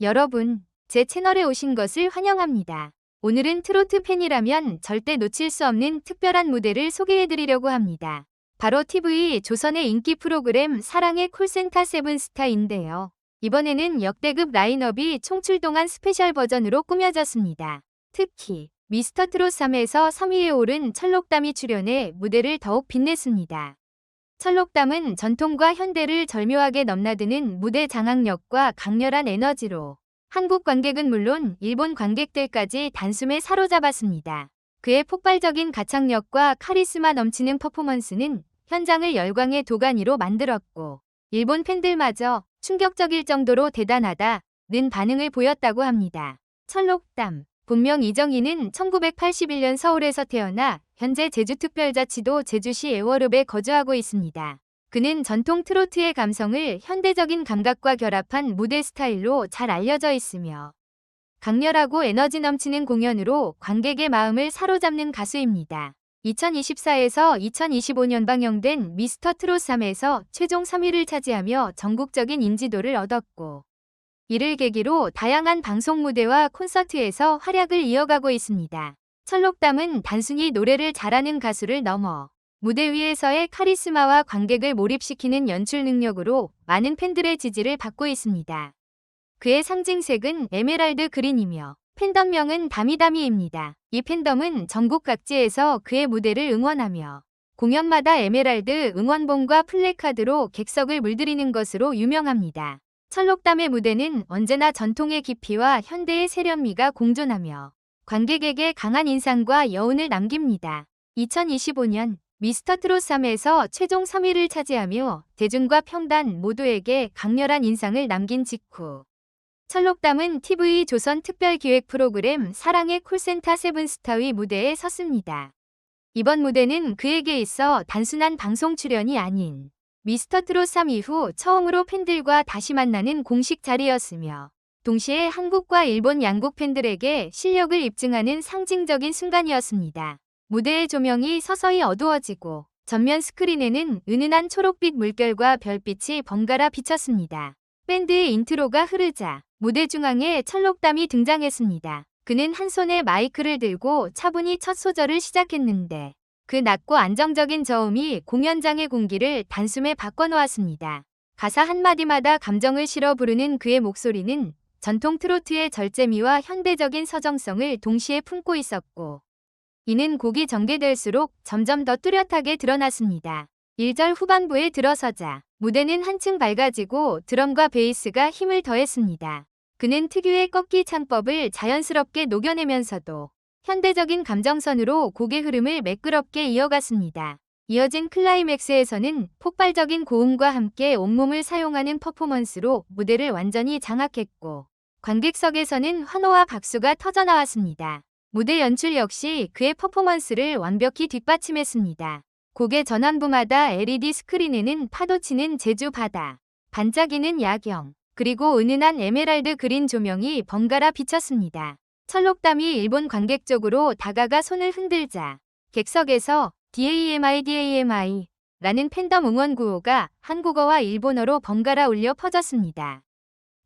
여러분, 제 채널에 오신 것을 환영합니다. 오늘은 트로트 팬이라면 절대 놓칠 수 없는 특별한 무대를 소개해드리려고 합니다. 바로 TV 조선의 인기 프로그램 사랑의 콜센터 세븐스타인데요. 이번에는 역대급 라인업이 총출동한 스페셜 버전으로 꾸며졌습니다. 특히 미스터 트롯 3에서 3위에 오른 철록담이 출연해 무대를 더욱 빛냈습니다. 철록담은 전통과 현대를 절묘하게 넘나드는 무대 장악력과 강렬한 에너지로 한국 관객은 물론 일본 관객들까지 단숨에 사로잡았습니다. 그의 폭발적인 가창력과 카리스마 넘치는 퍼포먼스는 현장을 열광의 도가니로 만들었고 일본 팬들마저 충격적일 정도로 대단하다는 반응을 보였다고 합니다. 철록담 본명 이정희는 1981년 서울에서 태어나 현재 제주특별자치도 제주시 애월읍에 거주하고 있습니다. 그는 전통 트로트의 감성을 현대적인 감각과 결합한 무대 스타일로 잘 알려져 있으며 강렬하고 에너지 넘치는 공연으로 관객의 마음을 사로잡는 가수입니다. 2024에서 2025년 방영된 미스터 트롯 3에서 최종 3위를 차지하며 전국적인 인지도를 얻었고 이를 계기로 다양한 방송 무대와 콘서트에서 활약을 이어가고 있습니다. 철록담은 단순히 노래를 잘하는 가수를 넘어 무대 위에서의 카리스마와 관객을 몰입시키는 연출 능력으로 많은 팬들의 지지를 받고 있습니다. 그의 상징색은 에메랄드 그린이며 팬덤명은 다미다미입니다. 이 팬덤은 전국 각지에서 그의 무대를 응원하며 공연마다 에메랄드 응원봉과 플래카드로 객석을 물들이는 것으로 유명합니다. 철록담의 무대는 언제나 전통의 깊이와 현대의 세련미가 공존하며 관객에게 강한 인상과 여운을 남깁니다. 2025년 미스터 트롯 3에서 최종 3위를 차지하며 대중과 평단 모두에게 강렬한 인상을 남긴 직후 철록담은 TV 조선 특별기획 프로그램 사랑의 콜센터 세븐스타의 무대에 섰습니다. 이번 무대는 그에게 있어 단순한 방송 출연이 아닌 미스터 트롯 3 이후 처음으로 팬들과 다시 만나는 공식 자리였으며 동시에 한국과 일본 양국 팬들에게 실력을 입증하는 상징적인 순간이었습니다. 무대의 조명이 서서히 어두워지고 전면 스크린에는 은은한 초록빛 물결과 별빛이 번갈아 비쳤습니다. 밴드의 인트로가 흐르자 무대 중앙에 철록담이 등장했습니다. 그는 한 손에 마이크를 들고 차분히 첫 소절을 시작했는데 그 낮고 안정적인 저음이 공연장의 공기를 단숨에 바꿔놓았습니다. 가사 한마디마다 감정을 실어 부르는 그의 목소리는 전통 트로트의 절제미와 현대적인 서정성을 동시에 품고 있었고 이는 곡이 전개될수록 점점 더 뚜렷하게 드러났습니다. 1절 후반부에 들어서자 무대는 한층 밝아지고 드럼과 베이스가 힘을 더했습니다. 그는 특유의 꺾기 창법을 자연스럽게 녹여내면서도 현대적인 감정선으로 곡의 흐름을 매끄럽게 이어갔습니다. 이어진 클라이맥스에서는 폭발적인 고음과 함께 온몸을 사용하는 퍼포먼스로 무대를 완전히 장악했고 관객석에서는 환호와 박수가 터져나왔습니다. 무대 연출 역시 그의 퍼포먼스를 완벽히 뒷받침했습니다. 곡의 전환부마다 LED 스크린에는 파도치는 제주 바다, 반짝이는 야경, 그리고 은은한 에메랄드 그린 조명이 번갈아 비쳤습니다. 철록담이 일본 관객 쪽으로 다가가 손을 흔들자 객석에서 DAMI DAMI 라는 팬덤 응원 구호가 한국어와 일본어로 번갈아 울려 퍼졌습니다.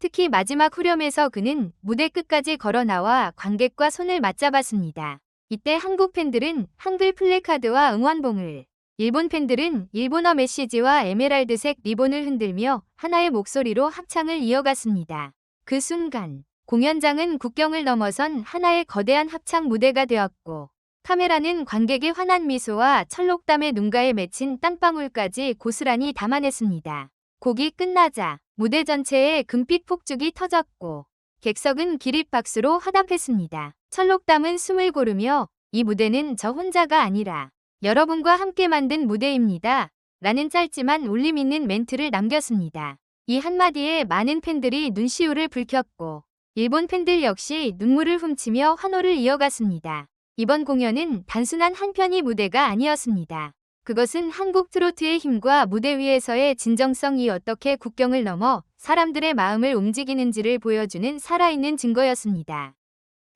특히 마지막 후렴에서 그는 무대 끝까지 걸어 나와 관객과 손을 맞잡았습니다. 이때 한국 팬들은 한글 플래카드와 응원봉을, 일본 팬들은 일본어 메시지와 에메랄드색 리본을 흔들며 하나의 목소리로 합창을 이어갔습니다. 그 순간 공연장은 국경을 넘어선 하나의 거대한 합창 무대가 되었고 카메라는 관객의 환한 미소와 철록담의 눈가에 맺힌 땀방울까지 고스란히 담아냈습니다. 곡이 끝나자 무대 전체에 금빛 폭죽이 터졌고 객석은 기립박수로 화답했습니다. 철록담은 숨을 고르며 이 무대는 저 혼자가 아니라 여러분과 함께 만든 무대입니다. 라는 짧지만 울림 있는 멘트를 남겼습니다. 이 한마디에 많은 팬들이 눈시울을 붉혔고 일본 팬들 역시 눈물을 훔치며 환호를 이어갔습니다. 이번 공연은 단순한 한 편의 무대가 아니었습니다. 그것은 한국 트로트의 힘과 무대 위에서의 진정성이 어떻게 국경을 넘어 사람들의 마음을 움직이는지를 보여주는 살아있는 증거였습니다.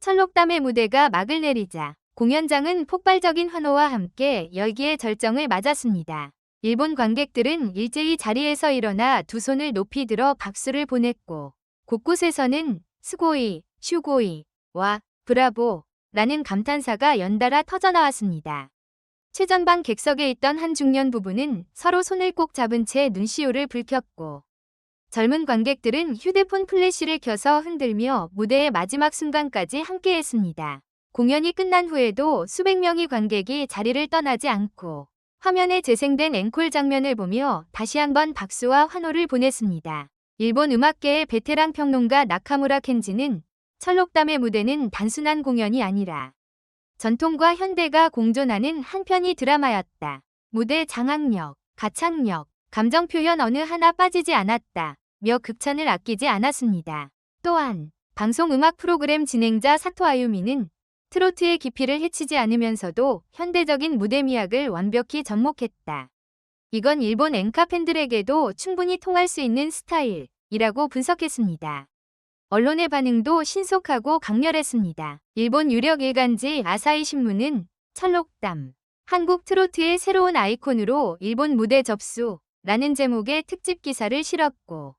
철록담의 무대가 막을 내리자 공연장은 폭발적인 환호와 함께 열기의 절정을 맞았습니다. 일본 관객들은 일제히 자리에서 일어나 두 손을 높이 들어 박수를 보냈고 곳곳에서는 스고이, 슈고이, 와, 브라보, 라는 감탄사가 연달아 터져나왔습니다. 최전방 객석에 있던 한 중년 부부는 서로 손을 꼭 잡은 채 눈시울을 붉혔고 젊은 관객들은 휴대폰 플래시를 켜서 흔들며 무대의 마지막 순간까지 함께했습니다. 공연이 끝난 후에도 수백 명의 관객이 자리를 떠나지 않고 화면에 재생된 앵콜 장면을 보며 다시 한번 박수와 환호를 보냈습니다. 일본 음악계의 베테랑 평론가 나카무라 켄지는 철록담의 무대는 단순한 공연이 아니라 전통과 현대가 공존하는 한편의 드라마였다. 무대 장악력, 가창력, 감정 표현 어느 하나 빠지지 않았다. 며 극찬을 아끼지 않았습니다. 또한 방송 음악 프로그램 진행자 사토 아유미는 트로트의 깊이를 해치지 않으면서도 현대적인 무대 미학을 완벽히 접목했다. 이건 일본 엔카 팬들에게도 충분히 통할 수 있는 스타일이라고 분석했습니다. 언론의 반응도 신속하고 강렬했습니다. 일본 유력 일간지 아사히 신문은 철록담, 한국 트로트의 새로운 아이콘으로 일본 무대 접수 라는 제목의 특집 기사를 실었고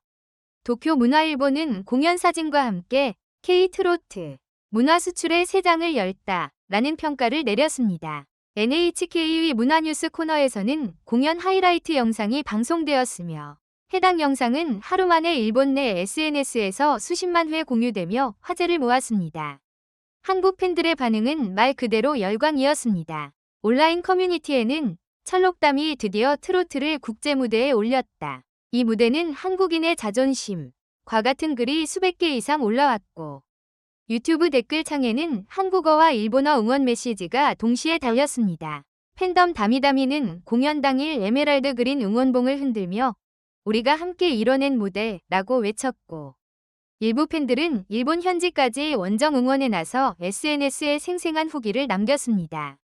도쿄 문화일보는 공연 사진과 함께 K-트로트 문화 수출의 새 장을 열다 라는 평가를 내렸습니다. NHK의 문화뉴스 코너에서는 공연 하이라이트 영상이 방송되었으며 해당 영상은 하루 만에 일본 내 SNS에서 수십만 회 공유되며 화제를 모았습니다. 한국 팬들의 반응은 말 그대로 열광이었습니다. 온라인 커뮤니티에는 철록담이 드디어 트로트를 국제 무대에 올렸다. 이 무대는 한국인의 자존심, 과 같은 글이 수백 개 이상 올라왔고 유튜브 댓글창에는 한국어와 일본어 응원 메시지가 동시에 달렸습니다. 팬덤 다미다미는 공연 당일 에메랄드 그린 응원봉을 흔들며 우리가 함께 이뤄낸 무대라고 외쳤고 일부 팬들은 일본 현지까지 원정 응원에 나서 SNS에 생생한 후기를 남겼습니다.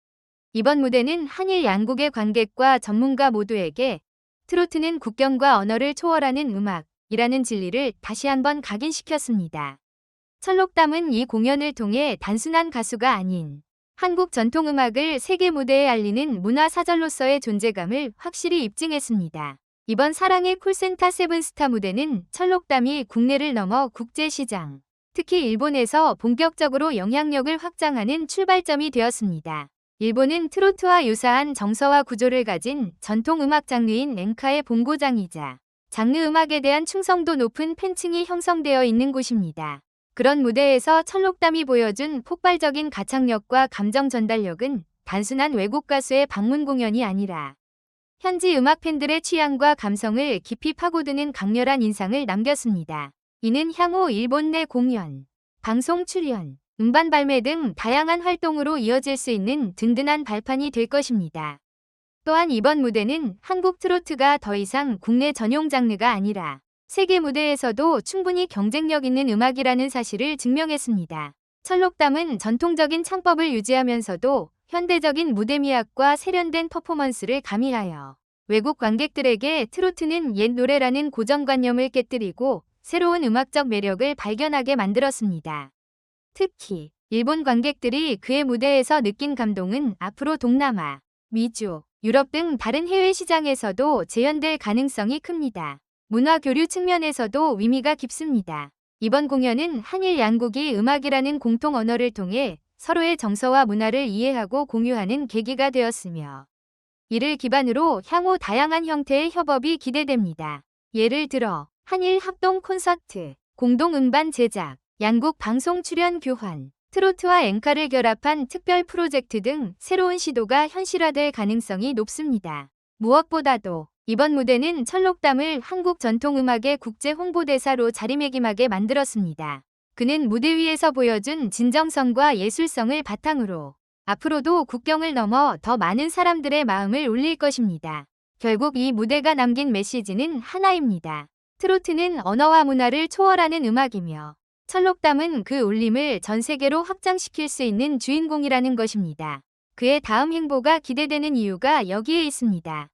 이번 무대는 한일 양국의 관객과 전문가 모두에게 트로트는 국경과 언어를 초월하는 음악이라는 진리를 다시 한번 각인시켰습니다. 철록담은 이 공연을 통해 단순한 가수가 아닌 한국 전통음악을 세계 무대에 알리는 문화사절로서의 존재감을 확실히 입증했습니다. 이번 사랑의 콜센터 세븐스타 무대는 철록담이 국내를 넘어 국제시장, 특히 일본에서 본격적으로 영향력을 확장하는 출발점이 되었습니다. 일본은 트로트와 유사한 정서와 구조를 가진 전통 음악 장르인 엔카의 본고장이자 장르 음악에 대한 충성도 높은 팬층이 형성되어 있는 곳입니다. 그런 무대에서 철록담이 보여준 폭발적인 가창력과 감정 전달력은 단순한 외국 가수의 방문 공연이 아니라 현지 음악 팬들의 취향과 감성을 깊이 파고드는 강렬한 인상을 남겼습니다. 이는 향후 일본 내 공연, 방송 출연, 음반 발매 등 다양한 활동으로 이어질 수 있는 든든한 발판이 될 것입니다. 또한 이번 무대는 한국 트로트가 더 이상 국내 전용 장르가 아니라 세계 무대에서도 충분히 경쟁력 있는 음악이라는 사실을 증명했습니다. 철록담은 전통적인 창법을 유지하면서도 현대적인 무대 미학과 세련된 퍼포먼스를 가미하여 외국 관객들에게 트로트는 옛 노래라는 고정관념을 깨뜨리고 새로운 음악적 매력을 발견하게 만들었습니다. 특히 일본 관객들이 그의 무대에서 느낀 감동은 앞으로 동남아, 미주, 유럽 등 다른 해외 시장에서도 재현될 가능성이 큽니다. 문화 교류 측면에서도 의미가 깊습니다. 이번 공연은 한일 양국이 음악이라는 공통 언어를 통해 서로의 정서와 문화를 이해하고 공유하는 계기가 되었으며 이를 기반으로 향후 다양한 형태의 협업이 기대됩니다. 예를 들어 한일 합동 콘서트, 공동 음반 제작, 양국 방송 출연 교환, 트로트와 엔카를 결합한 특별 프로젝트 등 새로운 시도가 현실화될 가능성이 높습니다. 무엇보다도 이번 무대는 철록담을 한국 전통음악의 국제 홍보대사로 자리매김하게 만들었습니다. 그는 무대 위에서 보여준 진정성과 예술성을 바탕으로 앞으로도 국경을 넘어 더 많은 사람들의 마음을 울릴 것입니다. 결국 이 무대가 남긴 메시지는 하나입니다. 트로트는 언어와 문화를 초월하는 음악이며 철록담은 그 울림을 전 세계로 확장시킬 수 있는 주인공이라는 것입니다. 그의 다음 행보가 기대되는 이유가 여기에 있습니다.